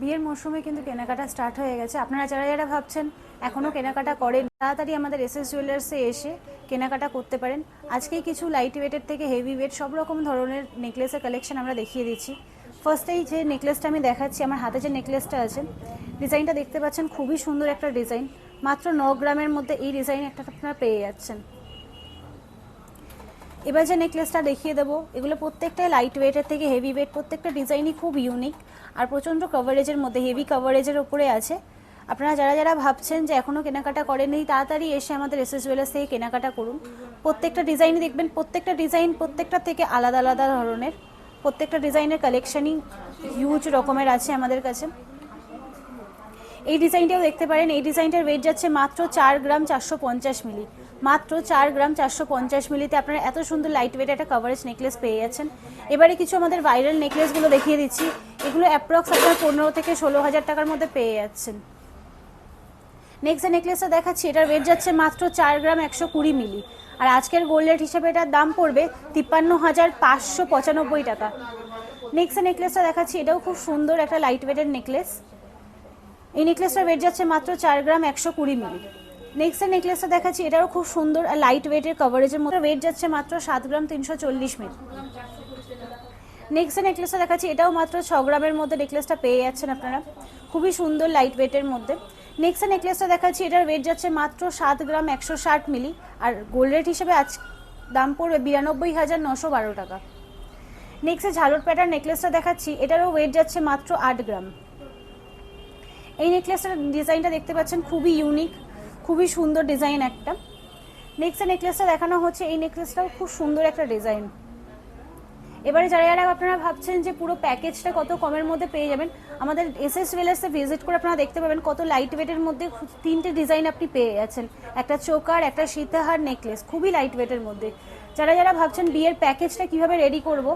বিয়ের মরশুমে কিন্তু কেনাকাটা স্টার্ট হয়ে গেছে। আপনারা যারা যারা ভাবছেন এখনও কেনাকাটা করেন তাড়াতাড়ি আমাদের এস এস জুয়েলার্সে এসে কেনাকাটা করতে পারেন। আজকেই কিছু লাইট ওয়েটের থেকে হেভি ওয়েট সব রকম ধরনের নেকলেসের কালেকশন আমরা দেখিয়ে দিচ্ছি। ফার্স্টেই যে নেকলেসটা আমি দেখাচ্ছি, আমার হাতে যে নেকলেসটা আছে ডিজাইনটা দেখতে পাচ্ছেন খুবই সুন্দর একটা ডিজাইন মাত্র ন গ্রামের মধ্যে এই ডিজাইন একটা আপনারা পেয়ে যাচ্ছেন। এবার যে নেকলেসটা দেখিয়ে দেবো, এগুলো প্রত্যেকটাই লাইট ওয়েটের থেকে হেভি ওয়েট প্রত্যেকটা ডিজাইনই খুব ইউনিক আর প্রচণ্ড কভারেজের মধ্যে হেভি কভারেজের ওপরে আছে। আপনারা যারা যারা ভাবছেন যে এখনও কেনাকাটা করেননি, তাড়াতাড়ি এসে আমাদের এস এস জুয়েলার্স থেকে কেনাকাটা করুন। প্রত্যেকটা ডিজাইনই দেখবেন, প্রত্যেকটা ডিজাইন প্রত্যেকটা থেকে আলাদা আলাদা ধরনের। প্রত্যেকটা ডিজাইনের কালেকশনই হিউজ রকমের আছে আমাদের কাছে। এই ডিজাইনটাও দেখতে পারেন। এই ডিজাইনটার ওয়েট যাচ্ছে মাত্র চার গ্রাম চারশো পঞ্চাশ মিলি। মাত্র চার গ্রাম চারশো পঞ্চাশ মিলিতে আপনারা এত সুন্দর লাইট ওয়েট একটা কভারেজ নেকলেস পেয়ে যাচ্ছেন। এবারে কিছু আমাদের ভাইরাল নেকলেসগুলো দেখিয়ে দিচ্ছি। এগুলো অ্যাপ্রক্স আপনার পনেরো থেকে ষোলো হাজার টাকার মধ্যে পেয়ে যাচ্ছেন। নেক্সট যে নেকলেসটা দেখাচ্ছি, এটার ওয়েট যাচ্ছে মাত্র চার গ্রাম একশো কুড়ি মিলি। আর আজকের গোল্ড রেট হিসেবে এটার দাম পড়বে তিপ্পান্ন হাজার পাঁচশো পঁচানব্বই টাকা। নেক্সট নেকলেসটা দেখাচ্ছি, এটাও খুব সুন্দর একটা লাইট ওয়েটের নেকলেস এই নেকলেসটার ওয়েট যাচ্ছে মাত্র চার গ্রাম একশো কুড়ি মিলি। নেক্সট নেকলেসটা দেখাচ্ছি এটাও খুব সুন্দর আর লাইট ওয়েটের কভারেজের মধ্যে ওয়েট যাচ্ছে মাত্র সাত গ্রাম তিনশো চল্লিশ মিলি। নেক্সট নেকলেসটা দেখাচ্ছি, এটাও মাত্র ছ গ্রামের মধ্যে নেকলেসটা পেয়ে যাচ্ছেন আপনারা। খুবই সুন্দর লাইট ওয়েটের মধ্যে। নেক্সট নেকলেসটা দেখাচ্ছি, এটার ওয়েট যাচ্ছে মাত্র সাত গ্রাম একশো ষাট মিলি। আর গোল্ড রেট হিসেবে আজ দাম পড়বে বিরানব্বই হাজার নশো বারো টাকা। নেক্সটে ঝালর প্যাটার নেকলেসটা দেখাচ্ছি, এটারও ওয়েট যাচ্ছে মাত্র আট গ্রাম। এই নেকলেসটার ডিজাইনটা দেখতে পাচ্ছেন, খুবই ইউনিক খুবই সুন্দর ডিজাইন একটা। নেক্সট নেকলেসটা দেখানো হচ্ছে, এই নেকলেসটাও খুব সুন্দর একটা ডিজাইন এবারে যারা যারা আপনারা ভাবছেন যে পুরো প্যাকেজটা কত কমের মধ্যে পেয়ে যাবেন, আমাদের এস এস জুয়েলার্সে ভিজিট করে আপনারা দেখতে পাবেন কত লাইট ওয়েটের মধ্যে তিনটে ডিজাইন আপনি পেয়ে যাচ্ছেন। একটা চোকার, একটা সীতাহার নেকলেস খুবই লাইট ওয়েটের মধ্যে। যারা যারা ভাবছেন বিয়ের প্যাকেজটা কীভাবে রেডি করব,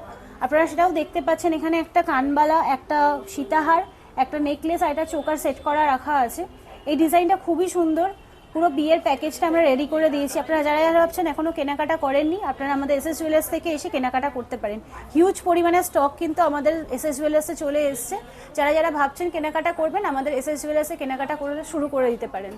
আপনারা সেটাও দেখতে পাচ্ছেন, এখানে একটা কানবালা, একটা সীতাহার একটা নেকলেস আর একটা চোকার সেট করা রাখা আছে। এই ডিজাইনটা খুবই সুন্দর। পুরো বিয়ের প্যাকেজটা আমরা রেডি করে দিয়েছি। আপনারা যারা যারা ভাবছেন এখনও কেনাকাটা করেননি, আপনারা আমাদের এস এস জুয়েলার্স থেকে এসে কেনাকাটা করতে পারেন। হিউজ পরিমাণে স্টক কিন্তু আমাদের এস এস জুয়েলার্সে চলে এসছে। যারা যারা ভাবছেন কেনাকাটা করবেন, আমাদের এস এস জুয়েলার্সে কেনাকাটা করে শুরু করে দিতে পারেন।